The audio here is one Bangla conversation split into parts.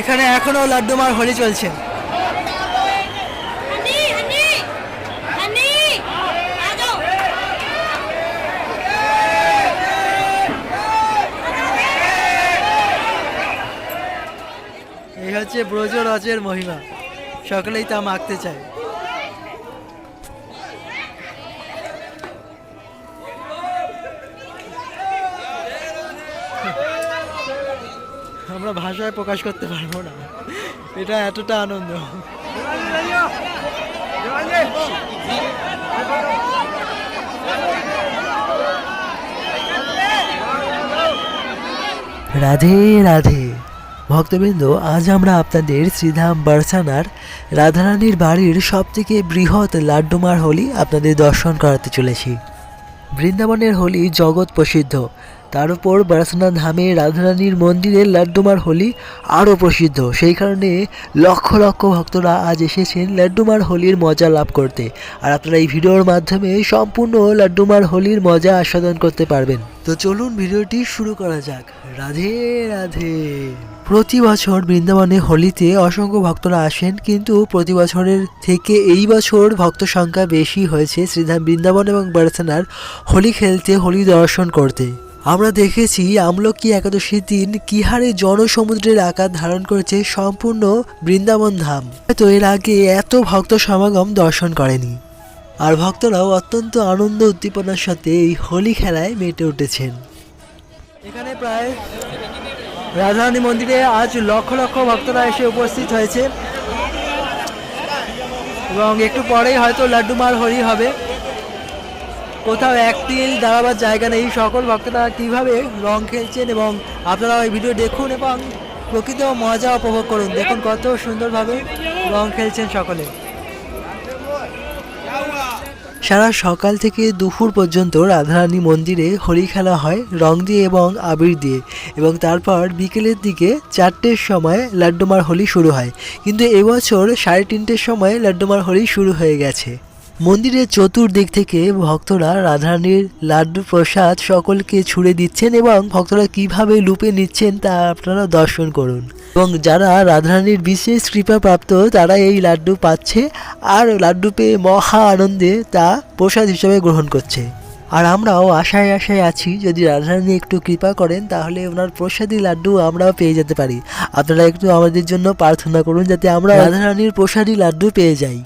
এখানে এখনও লাড্ডুমার হোলি চলছে। এই হচ্ছে ব্রজ রজের মহিমা। সকলেই তা মাখতে চায়। আমরা ভাষায় প্রকাশ করতে পারব না। এটা এতটা আনন্দ। রাধে রাধে। ভক্তবৃন্দ, আজ আমরা আপনাদের শ্রীধাম বারসানার রাধারানীর বাড়ির সবথেকে বৃহৎ লাড্ডুমার হোলি আপনাদের দর্শন করাতে চলেছি। বৃন্দাবনের হোলি জগৎ প্রসিদ্ধ। তার উপর বারাসানা ধামে রাধারানীর মন্দিরের লাড্ডুমার হোলি আরও প্রসিদ্ধ। সেই কারণে লক্ষ লক্ষ ভক্তরা আজ এসেছেন লাড্ডুমার হোলির মজা লাভ করতে। আর আপনারা এই ভিডিওর মাধ্যমে সম্পূর্ণ লাড্ডুমার হোলির মজা আস্বাদন করতে পারবেন। তো চলুন ভিডিওটি শুরু করা যাক। রাধে রাধে। প্রতি বছর বৃন্দাবনে হোলিতে অসংখ্য ভক্তরা আসেন, কিন্তু প্রতি বছরের থেকে এই বছর ভক্ত সংখ্যা বেশি হয়েছে শ্রীধাম বৃন্দাবন এবং বারসানার হোলি খেলতে হোলি দর্শন করতে। আমরা দেখেছি আমলকি একাদশীর দিন কি হারে জনসমুদ্রের আকার ধারণ করেছে সম্পূর্ণ বৃন্দাবন ধাম। তো এর আগে এত ভক্ত সমাগম দর্শন করেনি। আর ভক্তরাও অত্যন্ত আনন্দ উদ্দীপনার সাথে এই হোলি খেলায় মেতে উঠেছেন। এখানে প্রায় রাজধানী মন্দিরে আজ লক্ষ লক্ষ ভক্তরা এসে উপস্থিত হয়েছে। এবং একটু পরেই হয়তো লাড্ডুমার হরি হবে। কোথাও একদিন দাঁড়াবার জায়গা নেই। সকল ভক্তরা কীভাবে রং খেলছেন এবং আপনারা ওই ভিডিও দেখুন এবং প্রকৃত মজা উপভোগ করুন। দেখুন কত সুন্দরভাবে রং খেলছেন সকলে। সারা সকাল থেকে দুপুর পর্যন্ত রাধারানী মন্দিরে হোলি খেলা হয়, রং দিয়ে এবং আবির দিয়ে। এবং তারপর বিকেলের দিকে চারটের সময় লাড্ডুমার হোলি শুরু হয়। কিন্তু এবছর সাড়ে তিনটের সময় লাড্ডুমার হোলি শুরু হয়ে গেছে। মন্দিরের চতুর্দিক থেকে ভক্তরা রাধারানীর লাড্ডু প্রসাদ সকলকে ছুড়ে দিচ্ছেন এবং ভক্তরা কীভাবে লুপে নিচ্ছেন তা আপনারা দর্শন করুন। এবং যারা রাধারানীর বিশেষ কৃপা প্রাপ্ত তারা এই লাড্ডু পাচ্ছে আর লাড্ডু পেয়ে মহা আনন্দে তা প্রসাদ হিসেবে গ্রহণ করছে। আর আমরাও আশায় আশায় আছি, যদি রাধারানী একটু কৃপা করেন, তাহলে ওনার প্রসাদী লাড্ডু আমরাও পেয়ে যেতে পারি। আপনারা একটু আমাদের জন্য প্রার্থনা করুন, যাতে আমরা রাধারানীর প্রসাদী লাড্ডু পেয়ে যাই।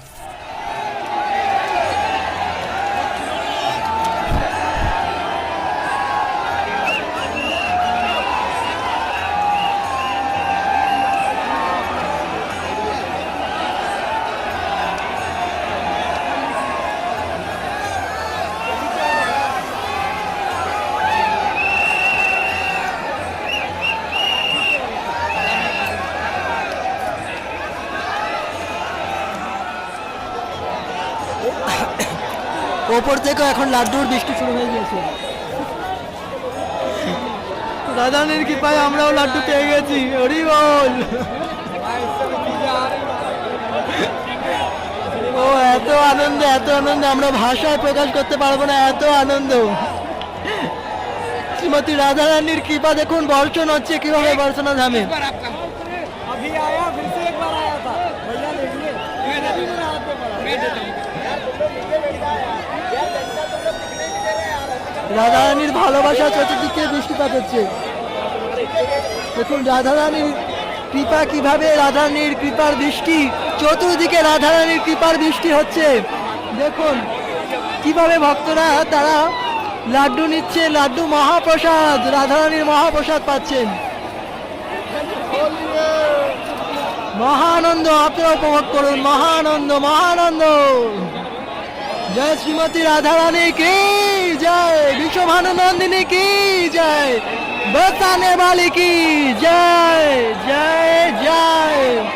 ওপর থেকে এখন লাড্ডুর বৃষ্টি শুরু হয়ে গেছে রাধানের কৃপায় আমরাও লাড্ডু পেয়ে গেছি। হরি বল। ও, এত আনন্দ এত আনন্দ। আমরা ভাষায় প্রকাশ করতে পারব না, এত আনন্দ। শ্রীমতী রাধারানীর কৃপা দেখুন, বর্ষণ হচ্ছে। কীভাবে বর্ষণা ধামে রাধারানীর ভালোবাসা চতুর্দিকে বৃষ্টিপাত হচ্ছে। দেখুন, রাধারানীর কৃপা কীভাবে, রাধারানীর কৃপার বৃষ্টি চতুর্দিকে রাধারানীর কৃপার বৃষ্টি হচ্ছে। দেখুন, কীভাবে ভক্তরা তারা লাড্ডু নিচ্ছে, লাড্ডু মহাপ্রসাদ, রাধারানীর মহাপ্রসাদ পাচ্ছেন। মহানন্দ, আপনারা উপভোগ করুন, মহানন্দ মহানন্দ। জয় শ্রীমতী রাধারানী, কি জয়? বিশ্বভানু নন্দিনী কি জয়? বসানে বালি, কি জয়? জয় জয়।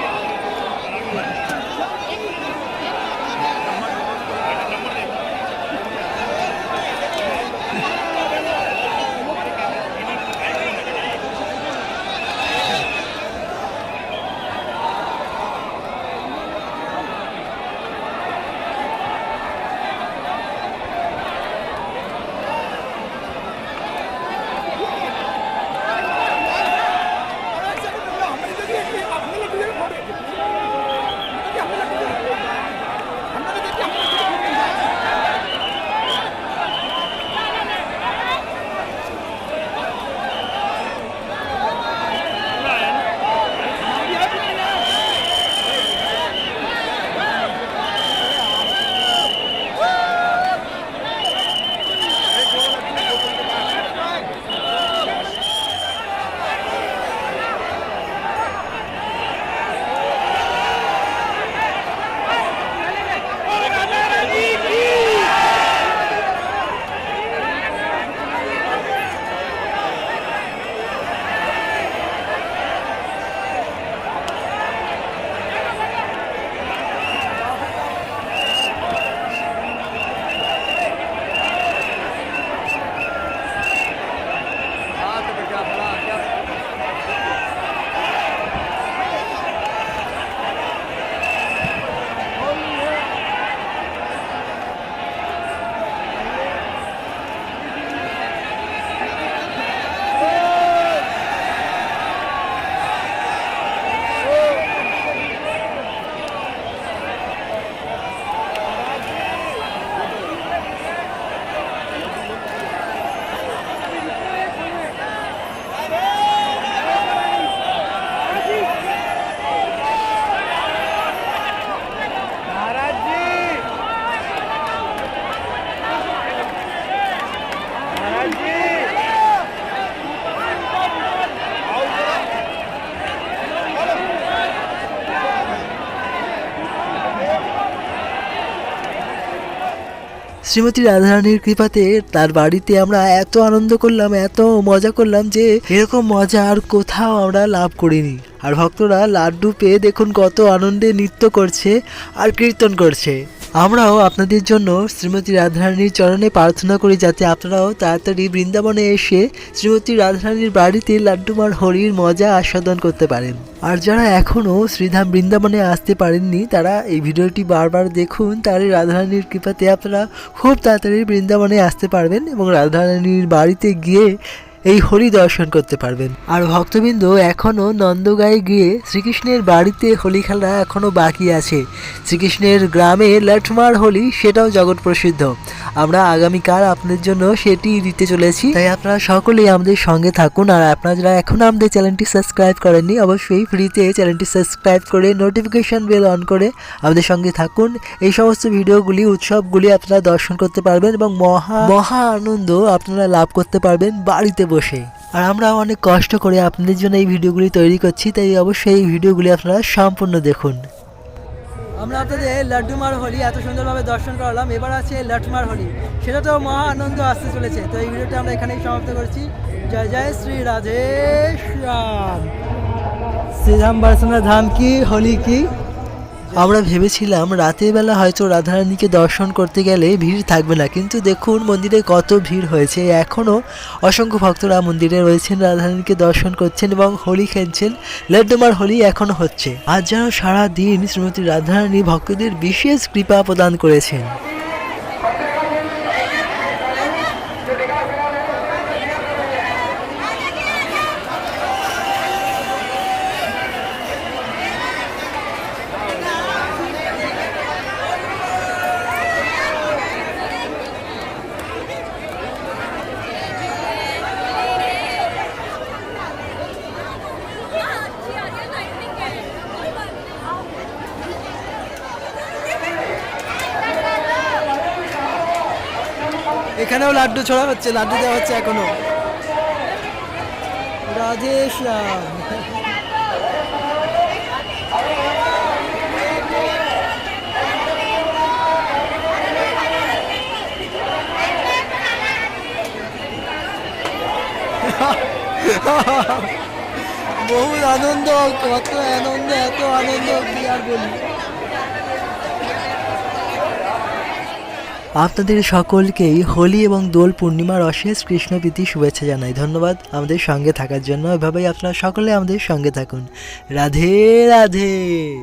শ্রীমতী রাধারানীর কৃপাতে তার বাড়িতে আমরা এত আনন্দ করলাম, এত মজা করলাম যে এরকম মজা আর কোথাও আমরা লাভ করিনি। আর ভক্তরা লাড্ডু পেয়ে দেখুন কত আনন্দে নৃত্য করছে আর কীর্তন করছে। আমরাও আপনাদের জন্য শ্রীমতী রাধারানীর চরণে প্রার্থনা করি যাতে আপনারাও তাড়াতাড়ি বৃন্দাবনে এসে শ্রীমতী রাধারানীর বাড়িতে লাড্ডুমার হরির মজা আস্বাদন করতে পারেন। আর যারা এখনও শ্রীধাম বৃন্দাবনে আসতে পারেননি, তারা এই ভিডিওটি বারবার দেখুন। তাহলে রাধারানীর কৃপাতে আপনারা খুব তাড়াতাড়ি বৃন্দাবনে আসতে পারবেন এবং রাধারানীর বাড়িতে গিয়ে এই হোলি দর্শন করতে পারবেন। আর ভক্তবৃন্দ এখনও নন্দগাঁয়ে গিয়ে শ্রীকৃষ্ণের বাড়িতে হোলি খেলা এখনও বাকি আছে। শ্রীকৃষ্ণের গ্রামে লঠমার হোলি, সেটাও জগৎ প্রসিদ্ধ। আমরা আগামীকাল আপনাদের জন্য সেটি দিতে চলেছি। তাই আপনারা সকলেই আমাদের সঙ্গে থাকুন। আর আপনারা যারা এখনও আমাদের চ্যানেলটি সাবস্ক্রাইব করেননি, অবশ্যই ফ্রিতে চ্যানেলটি সাবস্ক্রাইব করে নোটিফিকেশন বেল অন করে আমাদের সঙ্গে থাকুন। এই সমস্ত ভিডিওগুলি, উৎসবগুলি আপনারা দর্শন করতে পারবেন এবং মহা মহা আনন্দ আপনারা লাভ করতে পারবেন বাড়িতে বসে। আর আমরা অনেক কষ্ট করে আপনাদের জন্য এই ভিডিওগুলি তৈরি করছি, তাই অবশ্যই এই ভিডিওগুলি আপনারা সম্পূর্ণ দেখুন। আমরা আপনাদের লাড্ডুমার হোলি এত সুন্দরভাবে দর্শন করলাম, এবার আছে লাটমার হোলি। সেটা তো মহা আনন্দ, আসতে চলেছে। তো এই ভিডিওটা আমরা এখানেই সমাপ্ত করছি। জয় জয় শ্রী রাধে শ্যাম। শ্রীধাম বারসানা ধাম কি, হোলি কি? আমরা ভেবেছিলাম রাতের বেলা হয়তো রাধারানীকে দর্শন করতে গেলে ভিড় থাকবে না, কিন্তু দেখুন মন্দিরে কত ভিড় হয়েছে। এখনও অসংখ্য ভক্তরা মন্দিরে রয়েছেন, রাধারানীকে দর্শন করছেন এবং হোলি খেলছেন। লড্ডুমার হোলি এখনও হচ্ছে। আজ যেন সারাদিন শ্রীমতী রাধারানী ভক্তদের বিশেষ কৃপা প্রদান করেছেন। এখানেও লাড্ডু ছড়া হচ্ছে, লাড্ডু দেওয়া হচ্ছে এখনও। রাধে শ্যাম বহুত আনন্দ, কত আনন্দ, এত আনন্দ, কি আর বলি। আপনাদের সকলকেই হোলি এবং দোল পূর্ণিমার অশেষ কৃষ্ণপ্রীতি শুভেচ্ছা জানাই। ধন্যবাদ আমাদের সঙ্গে থাকার জন্য। এভাবেই আপনারা সকলে আমাদের সঙ্গে থাকুন। রাধে রাধে!